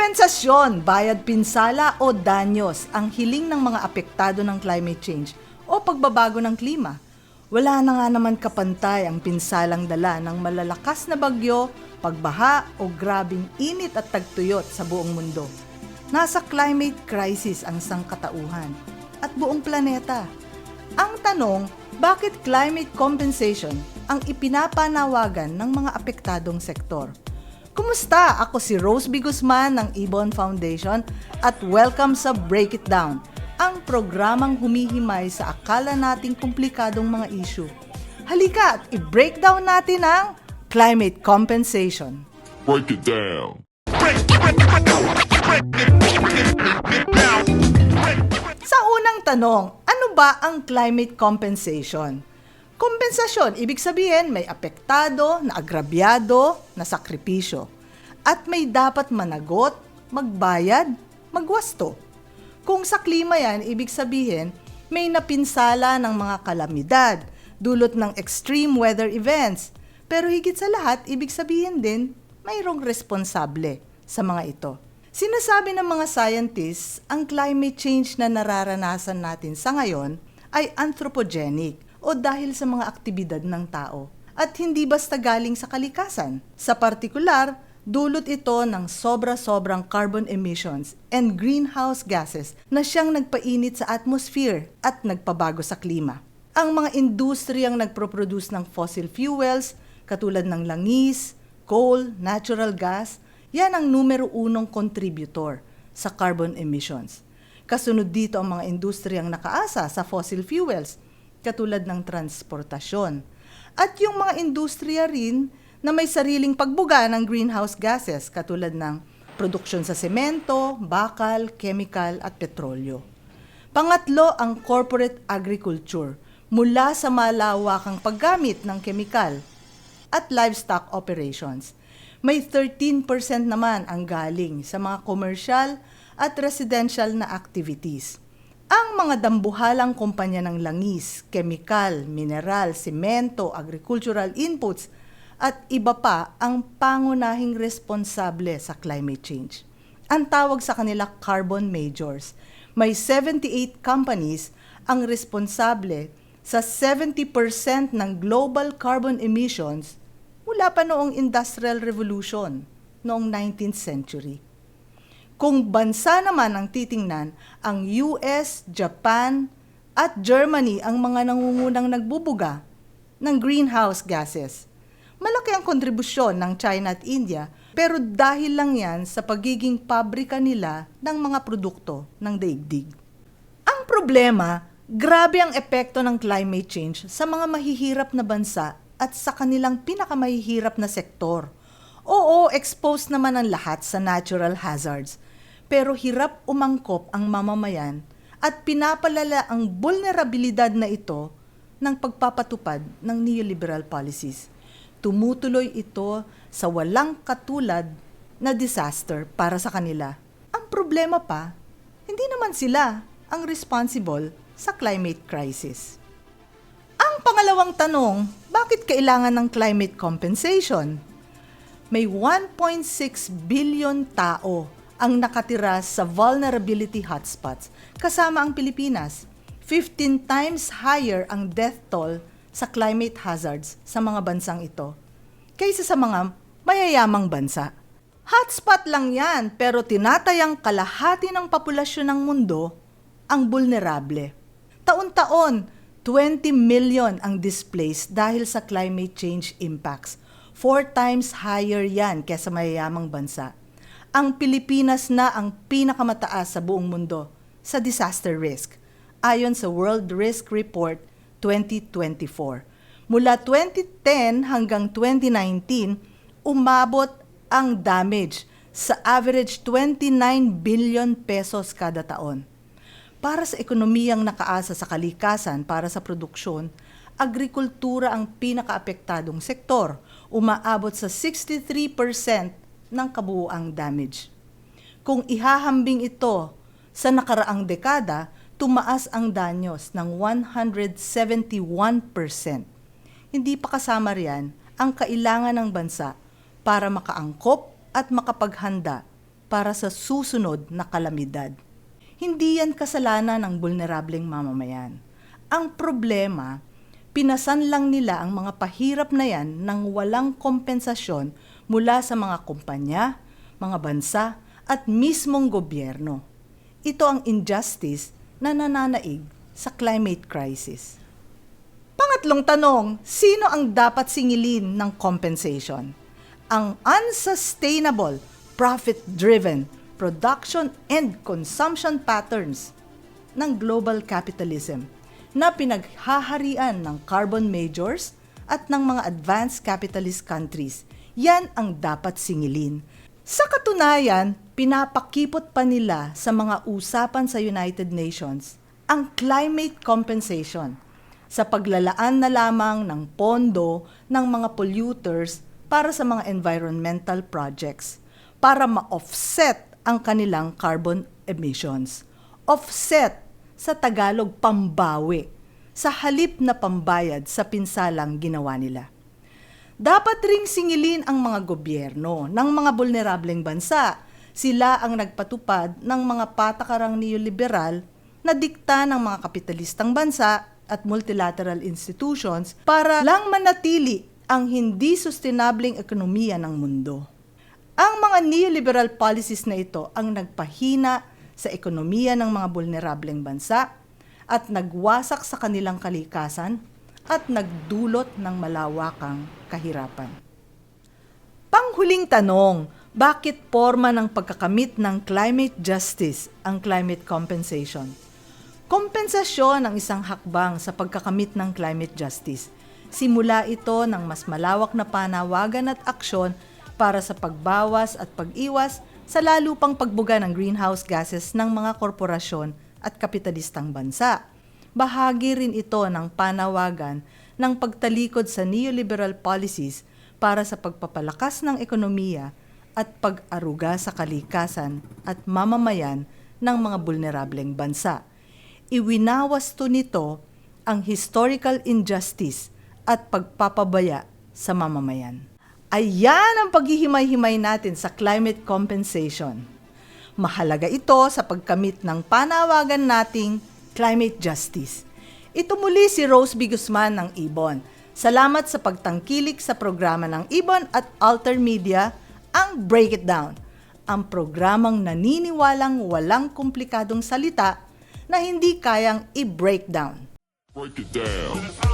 Kompensasyon, bayad pinsala o danyos ang hiling ng mga apektado ng climate change o pagbabago ng klima. Wala na nga naman kapantay ang pinsalang dala ng malalakas na bagyo, pagbaha o grabing init at tagtuyot sa buong mundo. Nasa climate crisis ang sangkatauhan at buong planeta. Ang tanong, bakit climate compensation ang ipinapanawagan ng mga apektadong sektor? Kumusta? Ako si Rose B. Guzman ng Ibon Foundation at welcome sa Break It Down, ang programang humihimay sa akala nating komplikadong mga issue. Halika at i-break down natin ang climate compensation. Break it down. Sa unang tanong, ano ba ang climate compensation? Kompensasyon, ibig sabihin may apektado, na agrabyado, na sakripisyo. At may dapat managot, magbayad, magwasto. Kung sa klima yan, ibig sabihin may napinsala ng mga kalamidad, dulot ng extreme weather events. Pero higit sa lahat, ibig sabihin din, mayroong responsable sa mga ito. Sinasabi ng mga scientists, ang climate change na nararanasan natin sa ngayon ay anthropogenic o dahil sa mga aktibidad ng tao at hindi basta galing sa kalikasan. Sa partikular, dulot ito ng sobra-sobrang carbon emissions and greenhouse gases na siyang nagpainit sa atmosphere at nagpabago sa klima. Ang mga industriyang nagproproduce ng fossil fuels katulad ng langis, coal, natural gas, yan ang numero unong contributor sa carbon emissions. Kasunod dito ang mga industriyang nakaasa sa fossil fuels katulad ng transportasyon. At yung mga industriya rin na may sariling pagbuga ng greenhouse gases katulad ng produksyon sa semento, bakal, chemical at petrolyo. Pangatlo ang corporate agriculture mula sa malawakang paggamit ng kemikal at livestock operations. May 13% naman ang galing sa mga commercial at residential na activities. Ang mga dambuhalang kumpanya ng langis, kemikal, mineral, semento, agricultural inputs at iba pa ang pangunahing responsable sa climate change. Ang tawag sa kanila carbon majors. May 78 companies ang responsable sa 70% ng global carbon emissions mula pa noong Industrial Revolution noong 19th century. Kung bansa naman ang titingnan, ang US, Japan, at Germany ang mga nangungunang nagbubuga ng greenhouse gases. Malaki ang kontribusyon ng China at India, pero dahil lang yan sa pagiging pabrika nila ng mga produkto ng daigdig. Ang problema, grabe ang epekto ng climate change sa mga mahihirap na bansa at sa kanilang pinakamahihirap na sektor. Oo, exposed naman ang lahat sa natural hazards – pero hirap umangkop ang mamamayan at pinapalala ang vulnerabilidad na ito ng pagpapatupad ng neoliberal policies. Tumutuloy ito sa walang katulad na disaster para sa kanila. Ang problema pa, hindi naman sila ang responsible sa climate crisis. Ang pangalawang tanong, bakit kailangan ng climate compensation? May 1.6 billion tao ang nakatira sa vulnerability hotspots kasama ang Pilipinas. 15 times higher ang death toll sa climate hazards sa mga bansang ito kaysa sa mga mayayamang bansa. Hotspot lang yan pero tinatayang kalahati ng populasyon ng mundo ang vulnerable. Taon-taon, 20 million ang displaced dahil sa climate change impacts. Four times higher yan kaysa mayayamang bansa ang Pilipinas na ang pinakamataas sa buong mundo sa disaster risk ayon sa World Risk Report 2024. Mula 2010 hanggang 2019, umabot ang damage sa average 29 billion pesos kada taon. Para sa ekonomiyang nakaasa sa kalikasan para sa produksyon, agrikultura ang pinakaapektadong sektor, umaabot sa 63% ng kabuuang damage. Kung ihahambing ito sa nakaraang dekada, tumaas ang danyos ng 171%. Hindi pa kasama riyan ang kailangan ng bansa para makaangkop at makapaghanda para sa susunod na kalamidad. Hindi yan kasalanan ng vulnerableng mamamayan. Ang problema, pinasan lang nila ang mga pahirap na yan ng walang kompensasyon mula sa mga kumpanya, mga bansa, at mismong gobyerno. Ito ang injustice na nananaig sa climate crisis. Pangatlong tanong, sino ang dapat singilin ng compensation? Ang unsustainable, profit-driven production and consumption patterns ng global capitalism na pinaghaharian ng carbon majors at ng mga advanced capitalist countries. Yan ang dapat singilin. Sa katunayan, pinapakipot pa nila sa mga usapan sa United Nations ang climate compensation sa paglalaan na lamang ng pondo ng mga polluters para sa mga environmental projects para ma-offset ang kanilang carbon emissions. Offset sa Tagalog pambawi sa halip na pambayad sa pinsalang ginawa nila. Dapat ring singilin ang mga gobyerno ng mga vulnerableng bansa. Sila ang nagpatupad ng mga patakarang neoliberal na dikta ng mga kapitalistang bansa at multilateral institutions para lang manatili ang hindi sustainableng ekonomiya ng mundo. Ang mga neoliberal policies na ito ang nagpahina sa ekonomiya ng mga vulnerableng bansa at nagwasak sa kanilang kalikasan at nagdulot ng malawakang kahirapan. Panghuling tanong, bakit forma ng pagkakamit ng climate justice ang climate compensation? Kompensasyon ang isang hakbang sa pagkakamit ng climate justice. Simula ito ng mas malawak na panawagan at aksyon para sa pagbawas at pag-iwas sa lalo pang pagbuga ng greenhouse gases ng mga korporasyon at kapitalistang bansa. Bahagi rin ito ng panawagan ng pagtalikod sa neoliberal policies para sa pagpapalakas ng ekonomiya at pag-aruga sa kalikasan at mamamayan ng mga vulnerableng bansa. Iwinawas to nito ang historical injustice at pagpapabaya sa mamamayan. Ayan ang paghihimay-himay natin sa climate compensation. Mahalaga ito sa pagkamit ng panawagan nating climate justice. Ito muli si Rose B. Guzman ng Ibon. Salamat sa pagtangkilik sa programa ng Ibon at Alter Media, ang Break It Down. Ang programang naniniwalang walang komplikadong salita na hindi kayang i-break down. Break it down.